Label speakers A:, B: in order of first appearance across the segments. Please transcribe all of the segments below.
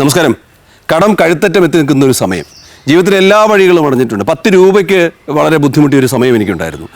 A: നമസ്കാരം. കടം കഴുത്തറ്റം എത്തി നിൽക്കുന്ന ഒരു സമയം. ജീവിതത്തിലെ എല്ലാ വഴികളും അടഞ്ഞിട്ടുണ്ട്. പത്ത് രൂപയ്ക്ക് വളരെ ബുദ്ധിമുട്ടിയ ഒരു സമയം എനിക്കുണ്ടായിരുന്നു.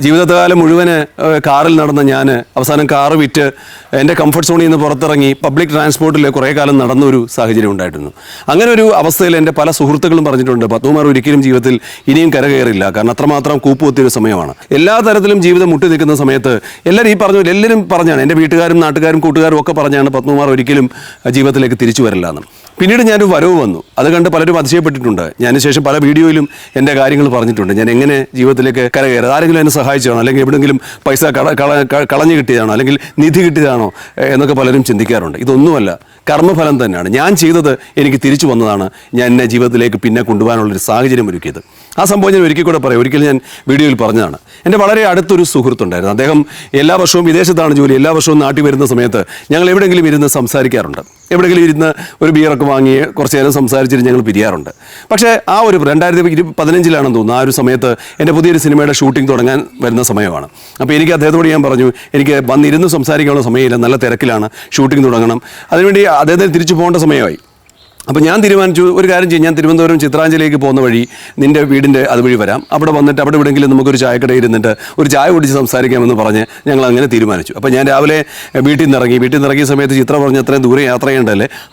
A: ജീവിതകാലം മുഴുവൻ ഏഹ്, കാറിൽ നടന്ന ഞാൻ അവസാനം കാറ് വിറ്റ് എന്റെ കംഫർട്ട് സോണിൽ നിന്ന് പുറത്തിറങ്ങി പബ്ലിക് ട്രാൻസ്പോർട്ടിൽ കുറേ കാലം നടന്ന ഒരു സാഹചര്യം ഉണ്ടായിരുന്നു. അങ്ങനെ ഒരു അവസ്ഥയിൽ എന്റെ പല സുഹൃത്തുക്കളും പറഞ്ഞിട്ടുണ്ട് പത്തുമാർ ഒരിക്കലും ജീവിതത്തിൽ ഇനിയും കരകയറില്ല. കാരണം അത്രമാത്രം കൂപ്പുകുത്തിയ ഒരു സമയമാണ്. എല്ലാ തരത്തിലും ജീവിതം മുട്ടി നിൽക്കുന്ന സമയത്ത് എല്ലാവരും ഈ പറഞ്ഞു എല്ലാവരും പറഞ്ഞാണ് എന്റെ വീട്ടുകാരും നാട്ടുകാരും കൂട്ടുകാരും ഒക്കെ പറഞ്ഞാണ് പത്മകുമാർ ഒരിക്കലും ജീവിതത്തിലേക്ക് തിരിച്ചു വരില്ല എന്ന്. പിന്നീട് ഞാനൊരു വരവ് വന്നു. അത് കണ്ട് പലരും അതിശയപ്പെട്ടിട്ടുണ്ട്. ഞാൻ ശേഷം പല വീഡിയോയിലും എന്റെ കാര്യങ്ങൾ പറഞ്ഞിട്ടുണ്ട്. ഞാൻ എങ്ങനെ ജീവിതത്തിലേക്ക് കരകയറി? ആരെങ്കിലും എന്നെ സഹായിച്ചതാണോ? അല്ലെങ്കിൽ എവിടെയെങ്കിലും പൈസ കള കള- കളഞ്ഞു കിട്ടിയതാണോ? അല്ലെങ്കിൽ നിധി കിട്ടിയതാണോ? എന്നൊക്കെ പലരും ചിന്തിക്കാറുണ്ട്. ഇതൊന്നുമല്ല. കർമ്മഫലം തന്നെയാണ്. ഞാൻ ചെയ്തത് എനിക്ക് തിരിച്ചു വന്നതാണ് ഞാൻ എന്നെ ജീവിതത്തിലേക്ക് പിന്നെ കൊണ്ടുപോകാനുള്ളൊരു സാഹചര്യം ഒരുക്കിയത്. ആ സംഭവം ഞാൻ ഒരിക്കൽ കൂടെ പറയാം. ഒരിക്കൽ ഞാൻ വീഡിയോയിൽ പറഞ്ഞതാണ്. എന്റെ വളരെ അടുത്തൊരു സുഹൃത്തുണ്ടായിരുന്നു. അദ്ദേഹം എല്ലാ വർഷവും വിദേശത്താണ് ജോലി എല്ലാ വർഷവും നാട്ടിൽ വരുന്ന സമയത്ത് ഞങ്ങൾ എവിടെയെങ്കിലും ഇരുന്ന് സംസാരിക്കാറുണ്ട്. എവിടെയെങ്കിലും ഇരുന്ന് ഒരു ബിയറൊക്കെ വാങ്ങി കുറച്ച് നേരം സംസാരിച്ചിട്ട് ഞങ്ങൾ പിരിയാറുണ്ട്. പക്ഷേ ആ ഒരു രണ്ടായിരത്തി ഇരു പതിനഞ്ചിലാണെന്ന് തോന്നുന്നു. ആ ഒരു സമയത്ത് എന്റെ പുതിയൊരു സിനിമയുടെ ഷൂട്ടിംഗ് തുടങ്ങാൻ വരുന്ന സമയമാണ്. അപ്പോൾ എനിക്ക് അദ്ദേഹത്തോട് ഞാൻ പറഞ്ഞു എനിക്ക് വന്നിരുന്ന് സംസാരിക്കാനുള്ള സമയമില്ല. നല്ല തിരക്കിലാണ്. ഷൂട്ടിംഗ് തുടങ്ങണം. അതിനുവേണ്ടി അദ്ദേഹത്തിന് തിരിച്ചു പോകേണ്ട സമയമായി. അപ്പോൾ ഞാൻ തീരുമാനിച്ചു ഒരു കാര്യം ചെയ്യും ഞാൻ തിരുവനന്തപുരം ചിത്രാഞ്ജലിയിലേക്ക് പോകുന്ന വഴി നിന്റെ വീടിന്റെ അതുവഴി വരാം. അവിടെ വന്നിട്ട് അവിടെ എവിടെയെങ്കിലും നമുക്കൊരു ചായക്കട ഇരുന്നിട്ട് ഒരു ചായ കുടിച്ച് സംസാരിക്കാമെന്ന് പറഞ്ഞ് ഞങ്ങൾ അങ്ങനെ തീരുമാനിച്ചു. അപ്പോൾ ഞാൻ രാവിലെ വീട്ടിൽ നിന്ന് ഇറങ്ങി വീട്ടിൽ നിന്ന് ഇറങ്ങിയ സമയത്ത് ചിത്ര പറഞ്ഞ് അത്രയും ദൂരെ യാത്ര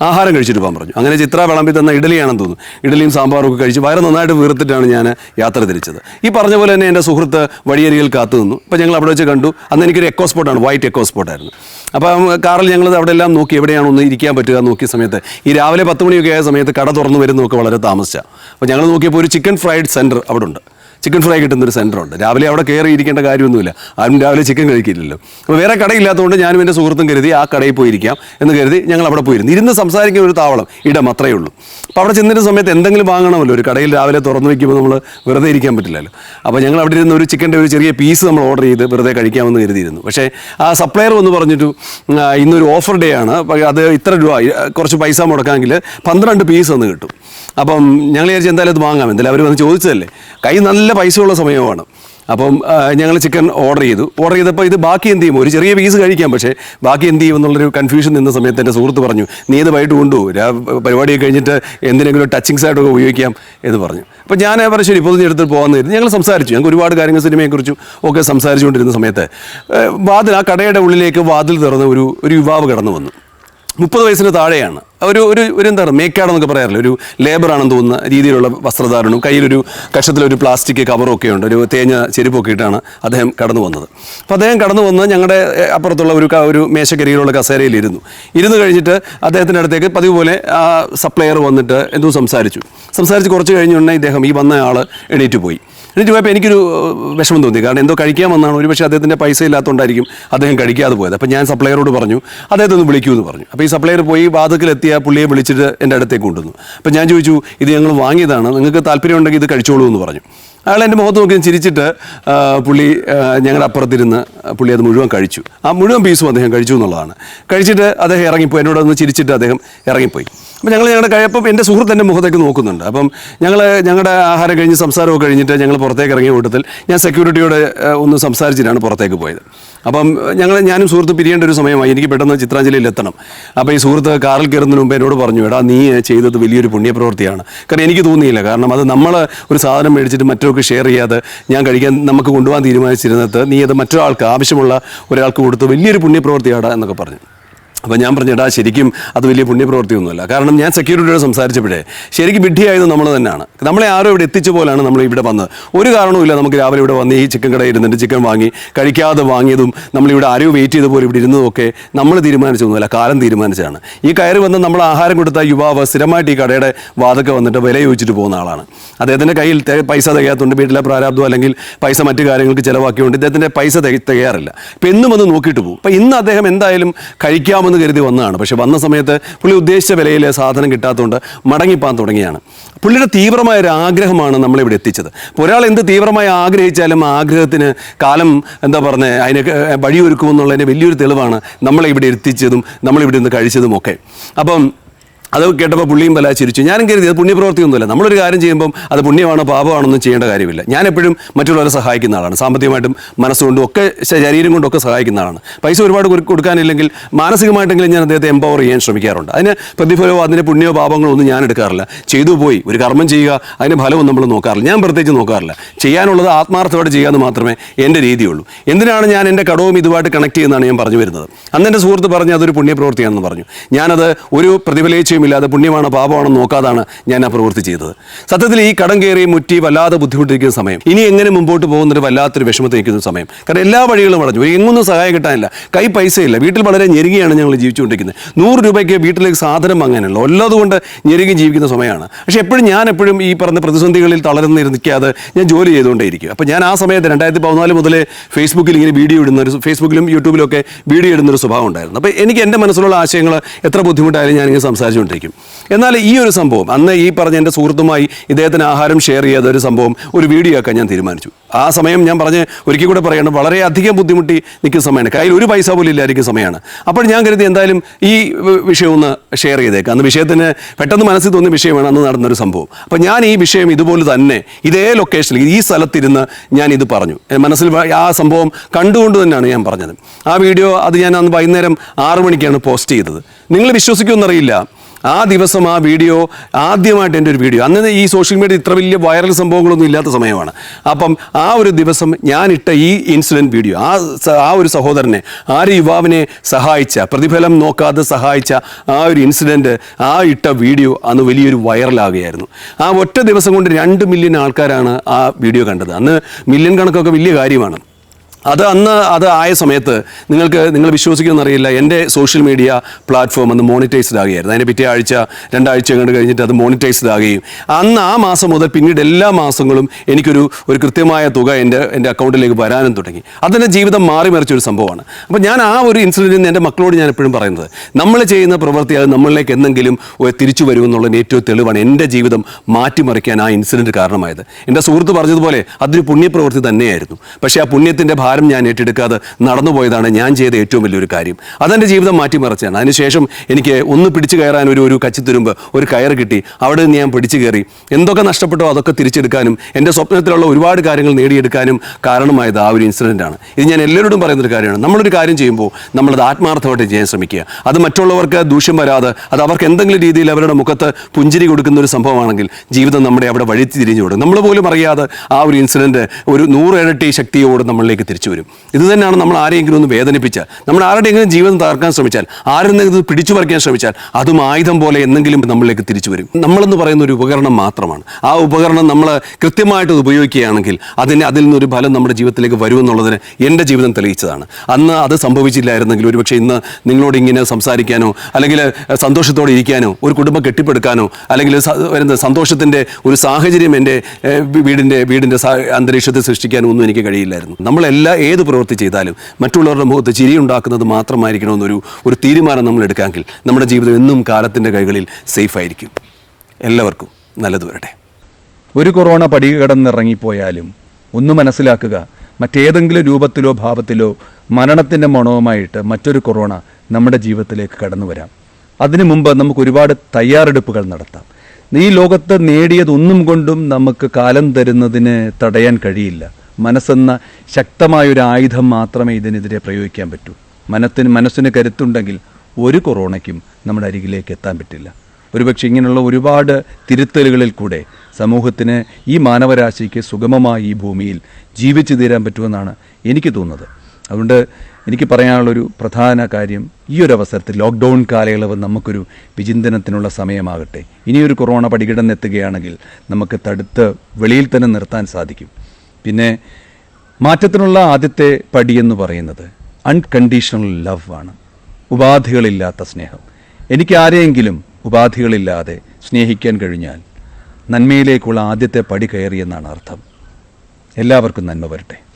A: ആഹാരം കഴിച്ചിട്ട് പോകാൻ പറഞ്ഞു. അങ്ങനെ ചിത്ര വിളമ്പി തന്ന ഇഡലിയാണെന്ന് തോന്നുന്നു. ഇഡലിയും സാമ്പാറും ഒക്കെ കഴിച്ച് വയറ് നന്നായിട്ട് വീർത്തിട്ടാണ് ഞാൻ യാത്ര തിരിച്ചത്. ഈ പറഞ്ഞ പോലെ തന്നെ എന്റെ സുഹൃത്ത് വഴിയരികിൽ കാത്തു നിന്നു. അപ്പോൾ ഞങ്ങൾ അവിടെ വെച്ച് കണ്ടു. അന്ന് എനിക്കൊരു എക്കോ സ്പോട്ടാണ് വൈറ്റ് എക്കോ സ്പോട്ടായിരുന്നു. അപ്പം കാറിൽ ഞങ്ങൾ അവിടെ എല്ലാം നോക്കി എവിടെയാണ് ഒന്ന് ഇരിക്കാൻ പറ്റുക നോക്കിയ സമയത്ത് ഈ രാവിലെ പത്ത് മണിയൊക്കെ ആയ സമയത്ത് കട തുറന്നു വരുന്നതൊക്കെ വളരെ താമസിച്ചാണ് അപ്പോൾ ഞങ്ങൾ നോക്കിയപ്പോൾ ഒരു ചിക്കൻ ഫ്രൈഡ് സെന്റർ അവിടെ ഉണ്ട്. ചിക്കൻ ഫ്രൈ കിട്ടുന്ന ഒരു ഉണ്ട് രാവിലെ അവിടെ കയറി ഇരിക്കേണ്ട കാര്യമൊന്നുമില്ല. ആരും രാവിലെ ചിക്കൻ കഴിക്കില്ലല്ലോ. അപ്പോൾ വേറെ കടയില്ലാത്തതുകൊണ്ട് ഞാനും എന്റെ സുഹൃത്തും കരുതി ആ കടയിൽ പോയിരിക്കാം എന്ന് കരുതി ഞങ്ങൾ അവിടെ പോയിരുന്നു. ഇരുന്ന് സംസാരിക്കുന്ന ഒരു താവളം ഇടം അത്രയേ ഉള്ളൂ. അപ്പോൾ അവിടെ ചെന്നിരുന്ന സമയത്ത് എന്തെങ്കിലും വാങ്ങണമല്ലോ? ഒരു കടയിൽ രാവിലെ തുറന്നു വയ്ക്കുമ്പോൾ നമ്മൾ വെറുതെ ഇരിക്കാൻ പറ്റില്ലല്ലോ. അപ്പോൾ ഞങ്ങൾ അവിടെ ഇരുന്ന് ഒരു ചിക്കന്റെ ഒരു ചെറിയ പീസ് നമ്മൾ ഓർഡർ ചെയ്ത് വെറുതെ കഴിക്കാമെന്ന് കരുതിയിരുന്നു. പക്ഷേ ആ സപ്ലയർ വന്ന് പറഞ്ഞിട്ടു ഇന്നൊരു ഓഫർ ഡേ ആണ്. അത് ഇത്ര രൂപ കുറച്ച് പൈസ മുടക്കാമെങ്കിൽ പന്ത്രണ്ട് പീസ് ഒന്ന് കിട്ടും. അപ്പം ഞങ്ങൾ വിചാരിച്ചു എന്തായാലും അത് വാങ്ങാം. എന്തായാലും അവർ വന്ന് ചോദിച്ചതല്ലേ? കൈ നല്ല പൈസയുള്ള സമയമാണ്. അപ്പം ഞങ്ങൾ ചിക്കൻ ഓർഡർ ചെയ്തു. ഓർഡർ ചെയ്തപ്പോൾ ഇത് ബാക്കി എന്ത് ചെയ്യും? ഒരു ചെറിയ പീസ് കഴിക്കാം പക്ഷേ ബാക്കി എന്ത് ചെയ്യും എന്നുള്ളൊരു കൺഫ്യൂഷൻ നിന്ന സമയത്ത് എന്റെ സുഹൃത്ത് പറഞ്ഞു നീ ഇത് വൈകിട്ട് കൊണ്ടുപോകും. പരിപാടി കഴിഞ്ഞിട്ട് എന്തിനെങ്കിലും ടച്ചിങ്സ് ആയിട്ടൊക്കെ ഉപയോഗിക്കാം എന്ന് പറഞ്ഞു. അപ്പോൾ ഞാൻ പറഞ്ഞു ശരി പൊതിഞ്ഞെടുത്ത് പോകാമെന്ന് കരുതി. ഞങ്ങൾ സംസാരിച്ചു. ഞങ്ങൾക്ക് ഒരുപാട് കാര്യങ്ങൾ സിനിമയെക്കുറിച്ചും ഒക്കെ സംസാരിച്ചുകൊണ്ടിരുന്ന സമയത്ത് വാതിൽ ആ കടയുടെ ഉള്ളിലേക്ക് വാതിൽ തുറന്ന് ഒരു ഒരു യുവാവ് കടന്നു വന്നു. മുപ്പത് വയസ്സിന് താഴെയാണ്. ഒരു ഒരു ഒരു എന്താണ് മേക്കാടെന്നൊക്കെ പറയാറില്ല? ഒരു ലേബറാണെന്ന് തോന്നുന്ന രീതിയിലുള്ള വസ്ത്രധാരണവും കയ്യിലൊരു കക്ഷത്തിലൊരു പ്ലാസ്റ്റിക് കവറൊക്കെ ഉണ്ട് ഒരു തേഞ്ഞ ചെരുപ്പൊക്കെ ഇട്ടാണ് അദ്ദേഹം കടന്നു വന്നത്. അപ്പോൾ അദ്ദേഹം കടന്നു വന്ന് ഞങ്ങളുടെ അപ്പുറത്തുള്ള ഒരു ഒരു മേശക്കരിയിലുള്ള കസേരയിൽ ഇരുന്നു ഇരുന്ന് കഴിഞ്ഞിട്ട് അദ്ദേഹത്തിന്റെ അടുത്തേക്ക് പതിവ് പോലെ സപ്ലയർ വന്നിട്ട് എന്തോ സംസാരിച്ചു. സംസാരിച്ച് കുറച്ച് കഴിഞ്ഞുണ്ടെങ്കിൽ ഇദ്ദേഹം ഈ വന്ന ആൾ എണീറ്റ് പോയി. എണീറ്റ് പോയപ്പോൾ എനിക്കൊരു വിഷമം തോന്നി. കാരണം എന്തോ കഴിക്കാൻ വന്നാണ്. ഒരു പക്ഷേ അദ്ദേഹത്തിന്റെ പൈസ ഇല്ലാത്തതുകൊണ്ടായിരിക്കും അദ്ദേഹം കഴിക്കാതെ പോയത്. അപ്പോൾ ഞാൻ സപ്ലയറോട് പറഞ്ഞു അദ്ദേഹത്തെ ഒന്ന് വിളിക്കൂ എന്ന് പറഞ്ഞു. അപ്പോൾ ഈ സപ്ലയർ പോയി വാതക്കിലെത്തിയ പുള്ളിയെ വിളിച്ചിട്ട് എന്റെ അടുത്തേക്ക് കൊണ്ടുവന്നു. അപ്പോൾ ഞാൻ ചോദിച്ചു ഇത് ഞങ്ങൾ വാങ്ങിയതാണ്. നിങ്ങൾക്ക് താല്പര്യമുണ്ടെങ്കിൽ ഇത് കഴിച്ചോളൂ എന്ന് പറഞ്ഞു. അയാൾ എന്റെ മുഖത്ത് നോക്കി ചിരിച്ചിട്ട് പുള്ളി ഞങ്ങളുടെ അപ്പുറത്തിരുന്ന് പുള്ളി അത് മുഴുവൻ കഴിച്ചു. ആ മുഴുവൻ പീസും അദ്ദേഹം കഴിച്ചു എന്നുള്ളതാണ്. കഴിച്ചിട്ട് അദ്ദേഹം ഇറങ്ങിപ്പോയി. എന്നോട് ഒന്ന് ചിരിച്ചിട്ട് അദ്ദേഹം ഇറങ്ങിപ്പോയി. അപ്പം ഞങ്ങൾ ഞങ്ങളുടെ കഴിയപ്പം എന്റെ സുഹൃത്ത് എന്റെ മുഖത്തേക്ക് നോക്കുന്നുണ്ട്. അപ്പം ഞങ്ങൾ ഞങ്ങളുടെ ആഹാരം കഴിഞ്ഞ് സംസാരമൊക്കെ കഴിഞ്ഞിട്ട് ഞങ്ങൾ പുറത്തേക്ക് ഇറങ്ങിയ കൂട്ടത്തിൽ ഞാൻ സെക്യൂരിറ്റിയോട് ഒന്ന് സംസാരിച്ചിട്ടാണ് പുറത്തേക്ക് പോയത്. അപ്പം ഞങ്ങൾ ഞാനും സുഹൃത്ത് പിരിയേണ്ട ഒരു സമയമായി. എനിക്ക് പെട്ടെന്ന് ചിത്രാഞ്ജലിയിൽ എത്തണം അപ്പോൾ ഈ സുഹൃത്ത് കാറിൽ കയറുന്നതിന് മുമ്പ് എന്നോട് പറഞ്ഞു എടാ നീ ചെയ്തത് വലിയൊരു പുണ്യപ്രവൃത്തിയാണ്. കാരണം എനിക്ക് തോന്നിയില്ല. കാരണം അത് നമ്മൾ ഒരു സാധനം മേടിച്ചിട്ട് മറ്റൊക്കെ ഷെയർ ചെയ്യാതെ ഞാൻ കഴിക്കാൻ നമുക്ക് കൊണ്ടുപോകാൻ തീരുമാനിച്ചിരുന്നത് നീ അത് മറ്റൊരാൾക്ക് ആവശ്യമുള്ള ഒരാൾക്ക് കൊടുത്ത് വലിയൊരു പുണ്യപ്രവൃത്തിയാടാ എന്നൊക്കെ പറഞ്ഞു. അപ്പോൾ ഞാൻ പറഞ്ഞിടാ ശരിക്കും അത് വലിയ പുണ്യപ്രവൃത്തിയൊന്നുമല്ല. കാരണം ഞാൻ സെക്യൂരിറ്റിയോട് സംസാരിച്ചപ്പോഴേ ശരിക്കും വിഡ്ഢിയായത് നമ്മൾ തന്നെയാണ്. നമ്മളെ ആരോ ഇവിടെ എത്തിച്ച പോലാണ് നമ്മൾ ഇവിടെ വന്നത്. ഒരു കാരണവുമില്ല നമുക്ക് രാവിലെ ഇവിടെ വന്ന് ഈ ചിക്കൻ കടയിൽ ഇരുന്നിട്ട് ചിക്കൻ വാങ്ങി കഴിക്കാതെ വാങ്ങിയതും നമ്മളിവിടെ ആരോ വെയിറ്റ് ചെയ്ത പോലെ ഇവിടെ ഇരുന്നതൊക്കെ നമ്മൾ തീരുമാനിച്ചൊന്നുമല്ല കാലം തീരുമാനിച്ചതാണ്. ഈ കയറി വന്ന് നമ്മൾ ആഹാരം കൊടുത്ത യുവാവ് സ്ഥിരമായിട്ട് ഈ കടയുടെ വാതൊക്കെ വന്നിട്ട് വില ചോദിച്ചിട്ട് പോകുന്ന ആളാണ്. അദ്ദേഹത്തിന്റെ കയ്യിൽ പൈസ തികയാത്തതുകൊണ്ട് വീട്ടിലെ പ്രാരാബ്ദം അല്ലെങ്കിൽ പൈസ മറ്റു കാര്യങ്ങൾക്ക് ചിലവാക്കിയുകൊണ്ട് ഇദ്ദേഹത്തിന്റെ പൈസ തിക- തികയാറില്ല. അപ്പം എന്നും വന്ന് നോക്കിയിട്ട് പോകും. അപ്പം ഇന്ന് അദ്ദേഹം എന്തായാലും കഴിക്കാമെന്ന് കരുതി വന്നതാണ്. പക്ഷെ വന്ന സമയത്ത് പുള്ളി ഉദ്ദേശിച്ച വിലയിൽ സാധനം കിട്ടാത്തതുകൊണ്ട് മടങ്ങിപ്പാൻ തുടങ്ങിയാണ്. പുള്ളിയുടെ തീവ്രമായ ഒരു ആഗ്രഹമാണ് നമ്മളിവിടെ എത്തിച്ചത്. അപ്പോൾ ഒരാൾ എന്ത് തീവ്രമായി ആഗ്രഹിച്ചാലും ആഗ്രഹത്തിന് കാലം എന്താ പറഞ്ഞത് അതിന് വഴിയൊരുക്കുമെന്നുള്ളതിന്റെ വലിയൊരു തെളിവാണ് നമ്മളെ ഇവിടെ എത്തിച്ചതും നമ്മളിവിടെ നിന്ന് കഴിച്ചതും ഒക്കെ അപ്പം അത് കേട്ടപ്പോൾ പുള്ളിയും പല ചിരിച്ചു. ഞാനും കരുതി അത് പുണ്യപ്രവൃത്തിയൊന്നുമില്ല നമ്മളൊരു കാര്യം ചെയ്യുമ്പം അത് പുണ്യമാണോ പാപമാണോ ഒന്നും ചെയ്യേണ്ട കാര്യമില്ല. ഞാൻ എപ്പോഴും മറ്റുള്ളവരെ സഹായിക്കുന്ന ആളാണ്. സാമ്പത്തികമായിട്ടും മനസ്സുകൊണ്ടും ഒക്കെ ശരീരം കൊണ്ടൊക്കെ സഹായിക്കുന്ന ആളാണ്. പൈസ ഒരുപാട് കൊടു- കൊടുക്കാനില്ലെങ്കിൽ മാനസികമായിട്ടെങ്കിലും ഞാൻ അദ്ദേഹത്തെ എംപവർ ചെയ്യാൻ ശ്രമിക്കാറുണ്ട്. അതിന് പ്രതിഫലമോ അതിന്റെ പുണ്യമോ പാപങ്ങളോ ഒന്നും ഞാൻ എടുക്കാറില്ല. ചെയ്തു പോയി. ഒരു കർമ്മം ചെയ്യുക അതിന് ഫലവും നമ്മൾ നോക്കാറില്ല. ഞാൻ പ്രത്യേകിച്ച് നോക്കാറില്ല. ചെയ്യാനുള്ളത് ആത്മാർത്ഥമായിട്ട് ചെയ്യാമെന്ന് മാത്രമേ എന്റെ രീതിയുള്ളൂ. എന്തിനാണ് ഞാൻ എന്റെ കടവും ഇതുമായിട്ട് കണക്ട് ചെയ്യുന്നതാണ് ഞാൻ പറഞ്ഞു വരുന്നത്? അന്ന് എന്റെ സുഹൃത്ത് പറഞ്ഞ് അതൊരു പുണ്യപ്രവൃത്തിയാണെന്ന് പറഞ്ഞു. ഞാനത് ഒരു പ്രതിഫലേച്ഛയും ഇല്ലാതെ പുണ്യമാണോ പാപമാണോ നോക്കാതാണ് ഞാൻ ആ പ്രവൃത്തി ചെയ്തത്. സത്യത്തിൽ ഈ കടം കയറി മുറ്റി വല്ലാതെ ബുദ്ധിമുട്ടിരിക്കുന്ന സമയം ഇനി എങ്ങനെ മുമ്പോട്ട് പോകുന്നൊരു വല്ലാത്തൊരു വിഷമത്തിരിക്കുന്ന സമയം. കാരണം എല്ലാ വഴികളും അടഞ്ഞു. എങ്ങൊന്നും സഹായം കിട്ടാനില്ല. കൈ പൈസയില്ല. വീട്ടിൽ വളരെ ഞെരുകിയാണ് ഞങ്ങൾ ജീവിച്ചുകൊണ്ടിരിക്കുന്നത്. നൂറ് രൂപയ്ക്ക് വീട്ടിലേക്ക് സാധനം വാങ്ങാനുള്ള. ഉള്ളതുകൊണ്ട് ഞെരുകി ജീവിക്കുന്ന സമയമാണ്. പക്ഷേ എപ്പോഴും ഞാൻ എപ്പോഴും ഈ പറഞ്ഞ പ്രതിസന്ധികളിൽ തളർന്നിരിക്കാതെ ഞാൻ ജോലി ചെയ്തുകൊണ്ടേയിരിക്കും. അപ്പോൾ ഞാൻ ആ സമയത്ത് രണ്ടായിരത്തി പതിനാല് മുതൽ ഫേസ്ബുക്കിൽ ഇങ്ങനെ വീഡിയോ ഇടുന്ന ഒരു ഫേസ്ബുക്കിലും യൂട്യൂബിലും ഒക്കെ വീഡിയോ ഇടുന്നൊരു സ്വഭാവം ഉണ്ടായിരുന്നു. അപ്പോൾ എനിക്ക് എന്റെ മനസ്സിലുള്ള ആശയങ്ങൾ എത്ര ബുദ്ധിമുട്ടായാലും ഞാനിങ്ങനെ സംസാരിച്ചുകൊണ്ടിരിക്കും എന്നാൽ ഈ ഒരു സംഭവം അന്ന് ഈ പറഞ്ഞ എന്റെ സുഹൃത്തുമായി ഇദ്ദേഹത്തിന് ആഹാരം ഷെയർ ചെയ്ത ഒരു സംഭവം ഒരു വീഡിയോ ആക്കാൻ ഞാൻ തീരുമാനിച്ചു. ആ സമയം ഞാൻ പറഞ്ഞ് ഒരിക്കൽ കൂടെ പറയണം വളരെയധികം ബുദ്ധിമുട്ടി നിൽക്കുന്ന സമയമാണ്. കയ്യിൽ ഒരു പൈസ പോലും ഇല്ലായിരിക്കും സമയമാണ്. അപ്പോൾ ഞാൻ കരുതി എന്തായാലും ഈ വിഷയം ഒന്ന് ഷെയർ ചെയ്തേക്കാം. അന്ന് വിഷയത്തിന് പെട്ടെന്ന് മനസ്സിൽ തോന്നിയ വിഷയമാണ് അന്ന് നടന്നൊരു സംഭവം. അപ്പോൾ ഞാൻ ഈ വിഷയം ഇതുപോലെ തന്നെ ഇതേ ലൊക്കേഷനിൽ ഈ സ്ഥലത്തിരുന്ന് ഞാൻ ഇത് പറഞ്ഞു. മനസ്സിൽ ആ സംഭവം കണ്ടുകൊണ്ട് തന്നെയാണ് ഞാൻ പറഞ്ഞത്. ആ വീഡിയോ അത് ഞാൻ അന്ന് വൈകുന്നേരം ആറു മണിക്കാണ് പോസ്റ്റ് ചെയ്തത്. നിങ്ങൾ വിശ്വസിക്കുമെന്നറിയില്ല ആ ദിവസം ആ വീഡിയോ ആദ്യമായിട്ട് എന്റെ ഒരു വീഡിയോ. അന്ന് ഈ സോഷ്യൽ മീഡിയ ഇത്ര വലിയ വൈറൽ സംഭവങ്ങളൊന്നും ഇല്ലാത്ത സമയമാണ്. അപ്പം ആ ഒരു ദിവസം ഞാനിട്ട ഈ ഇൻസിഡന്റ് വീഡിയോ ആ ആ ഒരു സഹോദരനെ ആ ഒരു യുവാവിനെ സഹായിച്ച പ്രതിഫലം നോക്കാതെ സഹായിച്ച ആ ഒരു ഇൻസിഡന്റ് ആ ഇട്ട വീഡിയോ അന്ന് വലിയൊരു വൈറലാകുകയായിരുന്നു ആ ഒറ്റ ദിവസം കൊണ്ട് രണ്ട് മില്യൺ ആൾക്കാരാണ് ആ വീഡിയോ കണ്ടത്. അന്ന് മില്യൺ കണക്കൊക്കെ വലിയ കാര്യമാണ്. അത് അന്ന് അത് ആയ സമയത്ത് നിങ്ങൾക്ക് നിങ്ങൾ വിശ്വസിക്കുമെന്നറിയില്ല എന്റെ സോഷ്യൽ മീഡിയ പ്ലാറ്റ്ഫോം അന്ന് മോണിറ്റൈസ്ഡ് ആകുകയായിരുന്നു. അതിന്റെ പിറ്റേ ആഴ്ച രണ്ടാഴ്ച കണ്ട് കഴിഞ്ഞിട്ട് അത് മോണിറ്റൈസ്ഡ് ആകുകയും. അന്ന് ആ മാസം മുതൽ പിന്നീട് എല്ലാ മാസങ്ങളും എനിക്കൊരു ഒരു കൃത്യമായ തുക എന്റെ എന്റെ അക്കൗണ്ടിലേക്ക് വരാനും തുടങ്ങി. അതെന്റെ ജീവിതം മാറി മറിച്ചൊരു സംഭവമാണ്. അപ്പോൾ ഞാൻ ആ ഒരു ഇൻസിഡന്റിൽ എന്റെ മക്കളോട് ഞാൻ എപ്പോഴും പറയുന്നത് നമ്മൾ ചെയ്യുന്ന പ്രവൃത്തി അത് നമ്മളിലേക്ക് എന്തെങ്കിലും തിരിച്ചു വരുമെന്നുള്ളതിന് ഏറ്റവും തെളിവാണ് എന്റെ ജീവിതം മാറ്റിമറിക്കാൻ ആ ഇൻസിഡന്റ് കാരണമായത്. എന്റെ സുഹൃത്ത് പറഞ്ഞതുപോലെ അതൊരു പുണ്യപ്രവൃത്തി തന്നെയായിരുന്നു. പക്ഷേ ആ പുണ്യത്തിന്റെ ഭാരം ഞാൻ ഏറ്റെടുക്കാതെ നടന്നുപോയതാണ് ഞാൻ ചെയ്ത ഏറ്റവും വലിയൊരു കാര്യം. അതെന്റെ ജീവിതം മാറ്റിമറിച്ചാണ് അതിനുശേഷം എനിക്ക് ഒന്ന് പിടിച്ചു കയറാൻ ഒരു ഒരു കച്ചിത്തുരുമ്പ് ഒരു കയർ കിട്ടി. അവിടെ നിന്ന് ഞാൻ പിടിച്ചു കയറി. എന്തൊക്കെ നഷ്ടപ്പെട്ടോ അതൊക്കെ തിരിച്ചെടുക്കാനും എന്റെ സ്വപ്നത്തിലുള്ള ഒരുപാട് കാര്യങ്ങൾ നേടിയെടുക്കാനും കാരണമായത് ആ ഒരു ആണ്. ഇത് ഞാൻ എല്ലാവരോടും പറയുന്നൊരു കാര്യമാണ്. നമ്മളൊരു കാര്യം ചെയ്യുമ്പോൾ നമ്മളത് ആത്മാർത്ഥമായിട്ട് ചെയ്യാൻ ശ്രമിക്കുക. അത് മറ്റുള്ളവർക്ക് ദൂഷ്യം വരാതെ അത് അവർക്ക് എന്തെങ്കിലും രീതിയിൽ അവരുടെ മുഖത്ത് പുഞ്ചിരി കൊടുക്കുന്ന ഒരു സംഭവമാണെങ്കിൽ ജീവിതം നമ്മുടെ അവിടെ വഴി തിരിഞ്ഞു കൊടുക്കും നമ്മൾ പോലും അറിയാതെ ആ ഒരു ഇൻസിഡന്റ് ഒരു നൂറ് ഇരട്ടി ശക്തിയോട് നമ്മളിലേക്ക് തിരിച്ചു വരും. ഇത് തന്നെയാണ് നമ്മൾ ആരെയെങ്കിലും ഒന്ന് വേദനിപ്പിച്ചാൽ. നമ്മൾ ആരുടെയെങ്കിലും ജീവിതം തകർക്കാൻ ശ്രമിച്ചാൽ ഇത് പിടിച്ചു പറിക്കാൻ ശ്രമിച്ചാൽ അതും ആയുധം പോലെ എന്തെങ്കിലും നമ്മളിലേക്ക് തിരിച്ചു വരും. നമ്മളെന്ന് പറയുന്ന ഒരു ഉപകരണം മാത്രമാണ്. ആ ഉപകരണം നമ്മൾ കൃത്യമായിട്ട് ഉപയോഗിക്കുകയാണെങ്കിൽ അതിന് അതിൽ നിന്നൊരു ഫലം നമ്മുടെ ജീവിതത്തിലേക്ക് വരുമെന്നുള്ളതിന് എന്റെ ജീവിതം തെളിയിച്ചതാണ്. അന്ന് അത് സംഭവിച്ചില്ലായിരുന്നെങ്കിൽ ഒരുപക്ഷെ ഇന്ന് നിങ്ങളോട് ഇങ്ങനെ സംസാരിക്കാനോ അല്ലെങ്കിൽ സന്തോഷത്തോടെ ഇരിക്കാനോ ഒരു കുടുംബം കെട്ടിപ്പടുക്കാനോ അല്ലെങ്കിൽ വരുന്ന സന്തോഷത്തിന്റെ ഒരു സാഹചര്യം എന്റെ വീടിന്റെ വീടിന്റെ അന്തരീക്ഷത്തെ സൃഷ്ടിക്കാനോ ഒന്നും എനിക്ക് കഴിയില്ലായിരുന്നു. നമ്മളെല്ലാ ഏത് പ്രവൃത്തി ചെയ്താലും. മറ്റുള്ളവരുടെ മുഖത്ത് ചിരി ഉണ്ടാക്കുന്നത് മാത്രമായിരിക്കണമെന്നൊരു ഒരു തീരുമാനം നമ്മൾ എടുക്കാമെങ്കിൽ നമ്മുടെ ജീവിതം എന്നും കാലത്തിന്റെ കൈകളിൽ സേഫ് ആയിരിക്കും. എല്ലാവർക്കും നല്ലത് വരട്ടെ.
B: ഒരു കൊറോണ പടി കടന്നിറങ്ങിപ്പോയാലും ഒന്ന് മനസ്സിലാക്കുക മറ്റേതെങ്കിലും രൂപത്തിലോ ഭാവത്തിലോ മരണത്തിന്റെ മണവുമായിട്ട് മറ്റൊരു കൊറോണ നമ്മുടെ ജീവിതത്തിലേക്ക് കടന്നു വരാം. അതിനു മുമ്പ് നമുക്ക് ഒരുപാട് തയ്യാറെടുപ്പുകൾ നടത്താം. ഈ ലോകത്ത് നേടിയതൊന്നും കൊണ്ടും നമുക്ക് കാലം തരുന്നതിന് തടയാൻ കഴിയില്ല. മനസ്സെന്ന ശക്തമായൊരു ആയുധം മാത്രമേ ഇതിനെതിരെ പ്രയോഗിക്കാൻ പറ്റൂ. മനത്തിന് മനസ്സിന് കരുത്തുണ്ടെങ്കിൽ ഒരു കൊറോണയ്ക്കും നമ്മുടെ അരികിലേക്ക് എത്താൻ പറ്റില്ല. ഒരുപക്ഷെ ഇങ്ങനെയുള്ള ഒരുപാട് തിരുത്തലുകളിൽ കൂടെ സമൂഹത്തിന് ഈ മാനവരാശിക്ക് സുഗമമായി ഈ ഭൂമിയിൽ ജീവിച്ചു തീരാൻ പറ്റുമെന്നാണ് എനിക്ക് തോന്നുന്നത്. അതുകൊണ്ട് എനിക്ക് പറയാനുള്ളൊരു പ്രധാന കാര്യം ഈ ഒരു അവസരത്തിൽ ലോക്ക്ഡൗൺ കാലയളവ് നമുക്കൊരു വിചിന്തനത്തിനുള്ള സമയമാകട്ടെ. ഇനിയൊരു കൊറോണ പടികിടന്നെത്തുകയാണെങ്കിൽ നമുക്ക് തടുത്ത് വെളിയിൽ തന്നെ നിർത്താൻ സാധിക്കും. പിന്നെ മാറ്റത്തിനുള്ള ആദ്യത്തെ പടി എന്ന് പറയുന്നത് അൺകണ്ടീഷണൽ ലവ് ആണ്. ഉപാധികളില്ലാത്ത സ്നേഹം. എനിക്ക് ആരെയെങ്കിലും ഉപാധികളില്ലാതെ സ്നേഹിക്കാൻ കഴിഞ്ഞാൽ നന്മയിലേക്കുള്ള ആദ്യത്തെ പടി കയറിയെന്നാണ് അർത്ഥം. എല്ലാവർക്കും നന്മ വരട്ടെ.